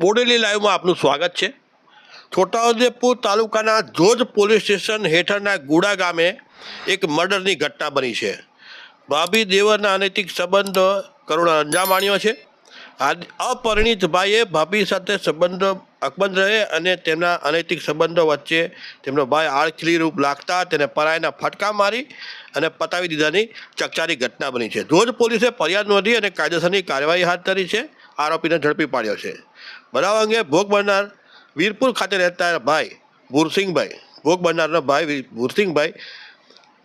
બોડેલી લાઈવમાં આપનું સ્વાગત છે. છોટાઉદેપુર તાલુકાના જોજ પોલીસ સ્ટેશન હેઠળના ગુડા ગામે એક મર્ડરની ઘટના બની છે. ભાભી દેવરના અનૈતિક સંબંધો કરુણ અંજામ માણ્યો છે અપરિણિત ભાઈએ ભાભી સાથે સંબંધો અકબંધ રહે અને તેમના અનૈતિક સંબંધો વચ્ચે તેમનો ભાઈ આળખીલી રૂપ લાગતા તેને પરાયના ફટકા મારી અને પતાવી દીધાની ચકચારી ઘટના બની છે. ધોજ પોલીસે ફરિયાદ નોંધી અને કાયદેસરની કાર્યવાહી હાથ ધરી છે. આરોપીને ઝડપી પાડ્યો છે. બનાવ અંગે ભોગ બનનાર વીરપુર ખાતે રહેતા ભાઈ ભૂરસિંહભાઈ, ભોગ બનનારનો ભાઈ ભૂરસિંહભાઈ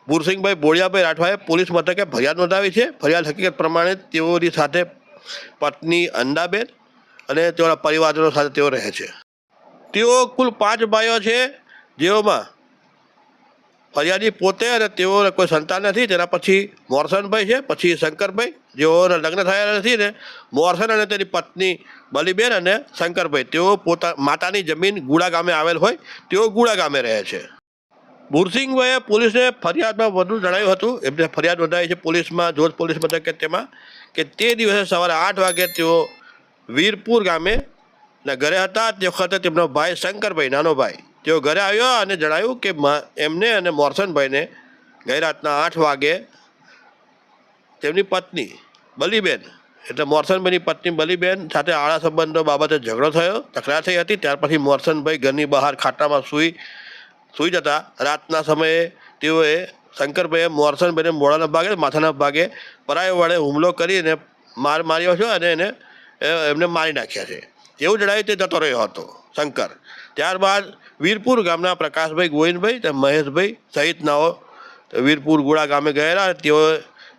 ભૂરસિંહભાઈ બોળિયાભાઈ રાઠવાએ પોલીસ મથકે ફરિયાદ નોંધાવી છે. ફરિયાદ હકીકત પ્રમાણે તેઓની સાથે પત્ની અંડાબેન અને તેઓના પરિવારજનો સાથે તેઓ રહે છે. તેઓ કુલ પાંચ ભાઈઓ છે. જેઓમાં ફરિયાદી પોતે અને તેઓને કોઈ સંતાન નથી. તેના પછી મોરસનભાઈ છે, પછી શંકરભાઈ. જેઓને લગ્ન થયા નથી ને, મોરસન અને તેની પત્ની બલીબેન અને શંકરભાઈ. તેઓ પોતા, માતાની જમીન ગુડા ગામે આવેલ હોય, તેઓ ગુડા ગામે રહે છે. ભૂરસિંહભાઈએ પોલીસને ફરિયાદમાં વધુ જણાવ્યું હતું. એમને ફરિયાદ નોંધાવી છે પોલીસમાં, જોધ પોલીસ મથકે તેમાં, કે તે દિવસે સવારે આઠ વાગે તેઓ વીરપુર ગામે ના ઘરે હતા. તે વખતે તેમનો ભાઈ શંકરભાઈ, નાનો ભાઈ. તેઓ ઘરે આવ્યો અને જણાવ્યું કે એમને અને મોરસનભાઈને ગઈ રાતના આઠ વાગે તેમની પત્ની, બલીબેન, એટલે મોરસનભાઈની પત્ની બલીબેન સાથે આળા સંબંધો બાબતે ઝઘડો થયો, તકરાર થઈ હતી. ત્યાર પછી મોરસનભાઈ ઘરની બહાર ખાટામાં સૂઈ સૂઈ જતા રાતના સમયે તેઓએ શંકરભાઈએ મોરસનભાઈને મોડાના ભાગે માથાના ભાગે પરાય વડે હુમલો કરીને માર માર્યો છે અને એને એમને મારી નાખ્યા છે. એવું જણાવ્યું તે જતો રહ્યો હતો. શંકર. ત્યારબાદ વીરપુર ગામના પ્રકાશભાઈ ગોવિંદભાઈ મહેશભાઈ સહિતનાઓ વીરપુર ગોળા ગામે ગયેલા તેઓ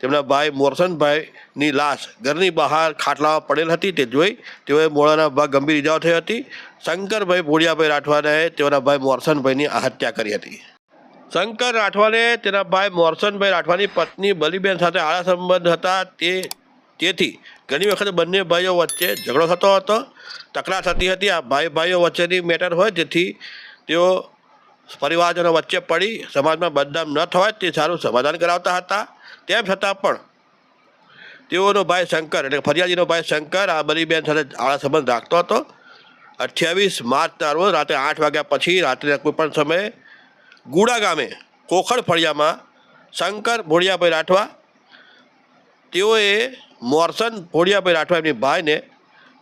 તેમના ભાઈ મોરસનભાઈની લાશ ઘરની બહાર ખાટલામાં પડેલ હતી તે જોઈ તેઓએ મોડાના ભાગ ગંભીર ઇજાઓ થઈ હતી. શંકરભાઈ ભોળિયાભાઈ રાઠવાને તેઓના ભાઈ મોરસનભાઈની હત્યા કરી હતી. શંકર રાઠવાને તેના ભાઈ મોરસનભાઈ રાઠવાની પત્ની બલીબેન સાથે આળા સંબંધ હતા તે તેથી ઘણી વખત બંને ભાઈઓ વચ્ચે ઝઘડો થતો હતો. તકરાર થતી હતી. આ ભાઈ ભાઈઓ વચ્ચેની મેટર હોય જેથી તેઓ પરિવારજનો વચ્ચે પડી. સમાજમાં બદનામ ન થવાય તે સારું સમાધાન કરાવતા હતા. તેમ છતાં પણ તેઓનો ભાઈ શંકર એટલે ફરિયાદીનો ભાઈ શંકર આ બલીબેન સાથે આળા સંબંધ રાખતો હતો. અઠ્યાવીસ માર્ચના રોજ રાત્રે આઠ વાગ્યા પછી રાત્રે કોઈપણ સમયે ગુડા ગામે કોખડ ફળિયામાં શંકર ભોળિયાભાઈ રાઠવા તેઓએ મોરસન ભોળિયાભાઈ રાઠવા એમની ભાઈને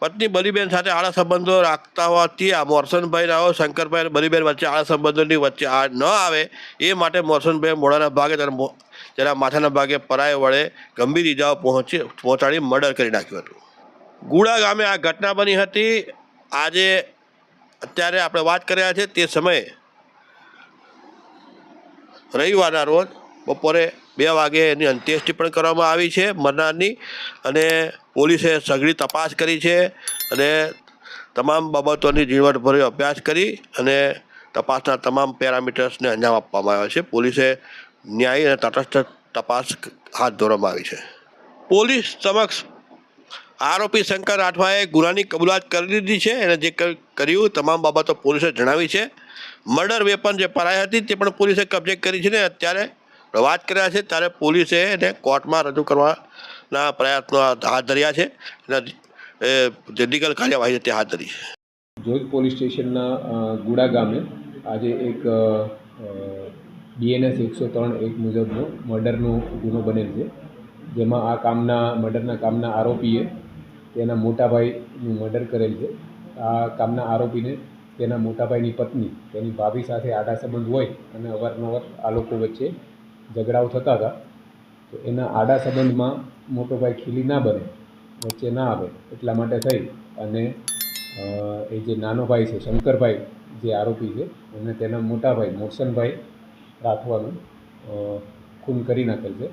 પત્ની બલીબેન સાથે આળા સંબંધો રાખતા હોવાથી આ મોરસનભાઈ રાવો શંકરભાઈ અને બલીબેન વચ્ચે આળા સંબંધોની વચ્ચે આ ન આવે એ માટે મોરસનભાઈ મોડાના ભાગે તેના તેના માથાના ભાગે પરાય વડે ગંભીર ઇજાઓ પહોંચી, પહોંચાડી મર્ડર કરી નાખ્યું હતું. ગુડા ગામે આ ઘટના બની હતી. આજે અત્યારે આપણે વાત કર્યા છે તે સમયે રવિવારના રોજ બપોરે બે વાગે એની અંત્યેષ્ટિ પણ કરવામાં આવી છે મરનારની અને પોલીસે સઘળી તપાસ કરી છે અને તમામ બાબતોની ઝીણવટભર્યો અભ્યાસ કરી અને તપાસના તમામ પેરામીટર્સને અંજામ આપવામાં આવ્યો છે. પોલીસે ન્યાયી અને તટસ્થ તપાસ હાથ ધરવામાં આવી છે. પોલીસ સમક્ષ આરોપી શંકર રાઠવાએ ગુનાની કબૂલાત કરી દીધી છે અને જે કર્યું તમામ બાબતો પોલીસે જણાવી છે. મર્ડર વેપન જે પરાઈ હતી તે પણ પોલીસે કબજે કરી છે ને અત્યારે વાત કર્યા છે ત્યારે પોલીસે એને કોર્ટમાં રજૂ કરવાના પ્રયત્નો હાથ ધર્યા છે અને લીગલ કાર્યવાહી તે હાથ ધરી છે. જોજ પોલીસ સ્ટેશનના ગુડા ગામે આજે એક બીએનએસ એકસો ત્રણ એક મુજબનો મર્ડરનો ગુનો બનેલ છે. જેમાં આ કામના, મર્ડરના કામના આરોપીએ તેના મોટાભાઈનું મર્ડર કરેલ છે. આ કામના આરોપીને તેના મોટાભાઈની પત્ની, તેની ભાભી સાથે આડા સંબંધ હોય અને અવારનવાર આ લોકો વચ્ચે ઝઘડાઓ થતા હતા, તો એના આડા સંબંધમાં મોટો ભાઈ ખીલી ના બને, વચ્ચે ના આવે એટલા માટે થઈ અને એ જે નાનો ભાઈ છે, શંકરભાઈ જે આરોપી છે, અને તેના મોટા ભાઈ મોરસનભાઈ રાઠવાનું ખૂન કરી નાખેલ છે.